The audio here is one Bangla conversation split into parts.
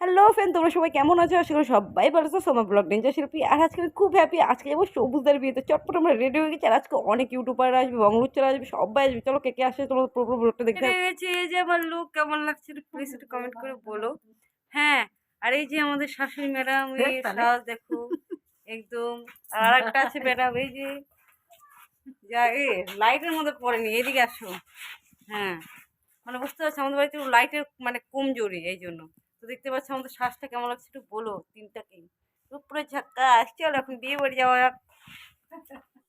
হ্যালো ফ্রেন্ড তোমরা সবাই কেমন আছো? আশা করি সবাই ভালো আছো। সোমা ব্লগ ডেঞ্জার শিল্পী আর আজকে আমি খুব হ্যাপি আজকে যাব সবুজদার বিয়েতে। চটপট আমরা রেডি হয়ে গেছি। আর আজকে অনেক ইউটিউবার আসবে বংলুচ্চার আসবে সবাই আসবে। চলো কে কে আসে তোমার পুরো পুরো ব্লগটা দেখতে গেছে এই যে আমার লুক কেমন লাগছে প্লিজ একটু কমেন্ট করে বলো। হ্যাঁ আর এই যে আমাদের শাশুড়ি ম্যাডাম এই সাজ দেখো একদম। আর একটা আছে ম্যাডাম এই যে যা এ লাইটের মধ্যে পড়েনি এদিকে আসো। হ্যাঁ মানে বুঝতে পারছি আমাদের বাড়িতে লাইটের মানে কমজোরি এই জন্য। তো দেখতে পাচ্ছ আমাদের শ্বাসটা কেমন লাগছে একটু বলো তিনটাকে। উপরে ঝাক্কা চল এখন বিয়ে বাড়ি যাওয়া যাক।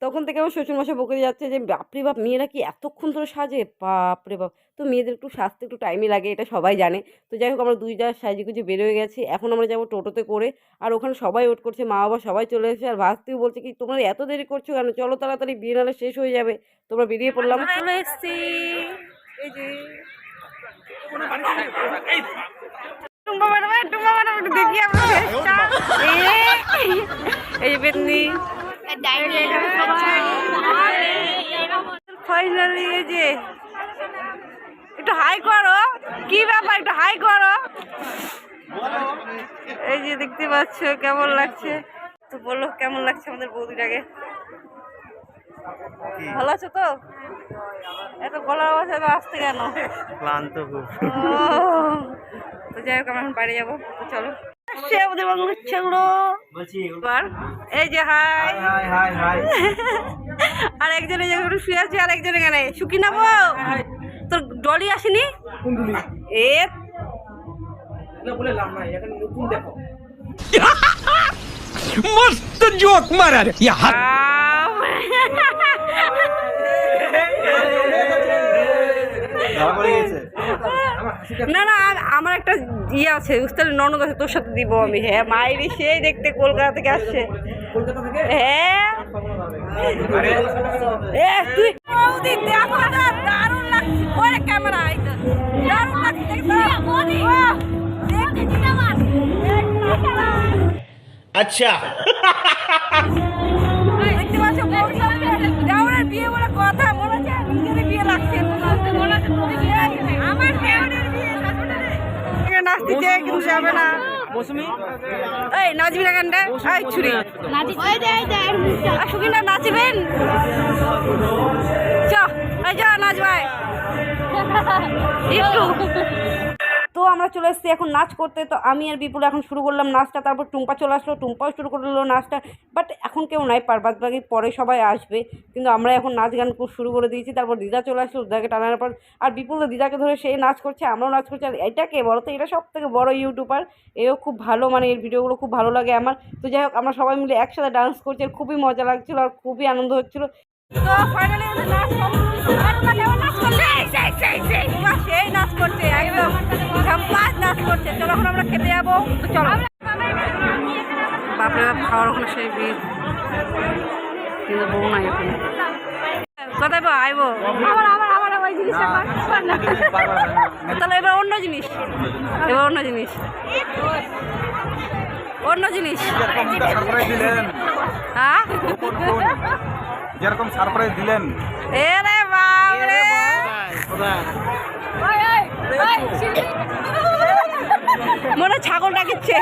তখন থেকে আমার শ্বশুরমশাই বকে যাচ্ছে যে বাপরে বাপ মেয়েরা কি এতক্ষণ ধরে সাজে? বাপরে বাপ তো মেয়েদের একটু সাজতে একটু টাইমই লাগে এটা সবাই জানে। তো যাই হোক আমরা দুই যা সাইজে গুজে বেরোয় গেছি। এখন আমরা যাব টোটোতে করে আর ওখানে সবাই ওয়েট করছে মা বাবা সবাই চলে এসেছে। আর ভাস্তিও বলছে কি তোমরা এত দেরি করছ কেন? চলো তাড়াতাড়ি বিয়ে নাহলে শেষ হয়ে যাবে। তোমরা বেরিয়ে পড়লাম। চলে এসছি। এই যে। টুম্বা এই টুম্বা ম্যাডাম একটু দেখি আমরা ফেসটা এই যে বেতনি। ফাইনালি এই যে একটু হাই করো। কি ব্যাপার একটু হাই করো। এই যে দেখতে পাচ্ছ কেমন লাগছে? তো বলো কেমন লাগছে আমাদের বৌদিটাকে? ভালো আছো তো? এত গলার আওয়াজ আসতে কেন? ক্লান্ত খুব। তো যাই হোক আমি এখন বাইরে যাব তো চলো এই যে আর একজনে শুয়ে না তোর আসেনি এ মস্ত জোক মারার না না আর আমার একটা ইয়ে আছে বুঝতে পারলি? ননদ আছে তোর সাথে দিব আমি। হ্যাঁ মায়েরই সেই দেখতে কলকাতা থেকে আসছে। কলকাতা থেকে? হ্যাঁ। তুই বৌদি দেখো দারুণ লাগছে। ওরে ক্যামেরা দারুণ লাগছে দেখতে চাই কিন্তু যাবে না? মৌসুমি। এই নাচবি না গানটা এই ছুরি। আর সুখিনা নাচবেন? চ এই একটু। আমরা চলে এসেছি, এখন নাচ করতে। তো আমি আর বিপুল এখন শুরু করলাম নাচটা, তারপর টুম্পা চলে আসলো, টুম্পাও শুরু করল নাচটা। বাট এখন কেউ নাই পারবাদ বাকি পরে সবাই আসবে। কিন্তু আমরা এখন নাচ গান শুরু করে দিয়েছি, তারপর দিদা চলে আসলো, দিদাকে টানার পর। আর বিপুল দিদাকে ধরে সে নাচ করছে, আমরাও নাচ করছি। আর এটা কে বলো তো? এটা সব থেকে বড় ইউটিউবার এও খুব ভালো মানে এর ভিডিওগুলো খুব ভালো লাগে আমার। তো যাই হোক, আমরা সবাই মিলে একসাথে ডান্স করছি, আর খুবই মজা লাগছিল, আর খুবই আনন্দ হচ্ছিল। তো ফাইনালি আমাদের নাচ নাচ করছে সেই নাচ করছে একদম ঝাম্পাস নাচ করছে চলো এখন আমরা খেতে যাব তো চলো বাপরে বাপ খাওয়ার ওখানে সেই ভিড় কিন্তু বউ নাই ওখানে কোথায় বা আইবো আমার আমার আমার ওই জিনিসটা তাহলে এবার অন্য জিনিস এবার অন্য জিনিস অন্য জিনিস হ্যাঁ যেরকম সারপ্রাইজ দিলেন মনে ছাগল ডাকিচ্ছে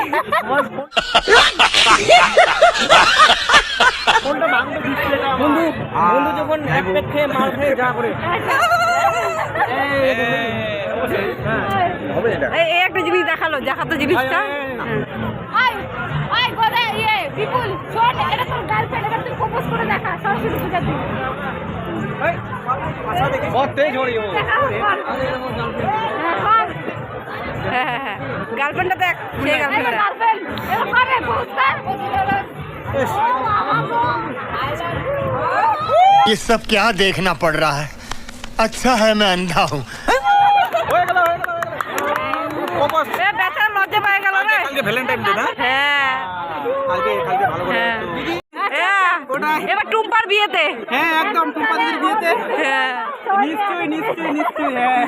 বন্ধু বন্ধু যখন এক পেট খেয়ে মাল খেয়ে যা করে এই একটা জিনিস দেখাল দেখাতো জিনিসটা বিপুল শোন এটা তোর গার্লফ্রেন্ড এটা তুই প্রপোজ করে দেখা সরস্বতী পূজা দিন बहुत तेज हो रही हो হ্যাঁ হ্যাঁ হ্যাঁ গার্লফ্রেন্ডটা দেখ সেই গার্লফ্রেন্ডটা গার্লফ্রেন্ড এটা করে পোস্টার ये सब क्या देखना पड़ रहा है अच्छा है मैं अंधा हूँ হয়ে গেল হয়ে গেল প্রপোজ এ বেচারা লজ্জা পেয়ে গেল রে কালকে ভ্যালেন্টাইন ডে না হ্যাঁ কালকে কালকে ভালো করে হ্যাঁ। এবার টুম্পার বিয়েতে। হ্যাঁ একদম টুম্পাদের বিয়েতে। হ্যাঁ। নিশ্চয়ই নিশ্চয়ই নিশ্চয়ই হ্যাঁ।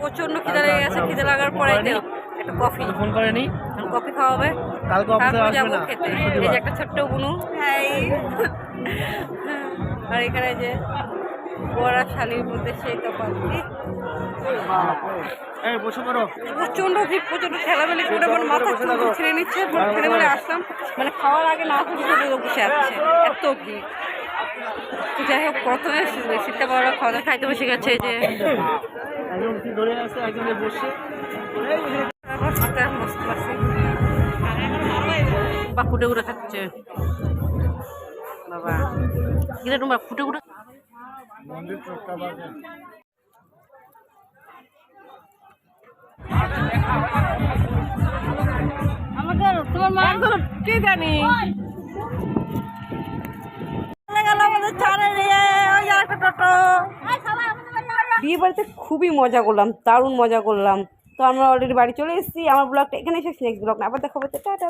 প্রচণ্ড খিদে লেগে গেছে খিদে লাগার পরে একটা কফি। ফোন করেনি? কফি খাওয়াবে। কালকে অফিসে আসবে না। খেতে। এই যে একটা ছোট্ট বুনু। আর এখানে যে বড়া শালির মধ্যে সেই তফাৎ। এই বসে প্রচণ্ড ভিড় প্রচণ্ড ঠেলামেলি করে মাথা চুল ছেড়ে নিচ্ছে ঠেলে বলে আসলাম। মানে খাওয়ার আগে না বসে আছে এত ভিড়। তো যাই হোক প্রথমে সিটটা বড় খাওয়া দাওয়া খাইতে বসে গেছে যে। বা ফুটে উড়ে খাচ্ছে। বাবা গিয়ে ফুটে উড়ে আমাকে তোমার মা কি জানি গেল আমাদের চারে ওই আর একটা টোটো আসো। বিয়ে বাড়িতে খুবই মজা করলাম দারুণ মজা করলাম। তো আমরা অলরেডি বাড়ি চলে এসেছি আমার ব্লগটা এখানে এসেছি নেক্সট ব্লগ আবার দেখাবো টাটা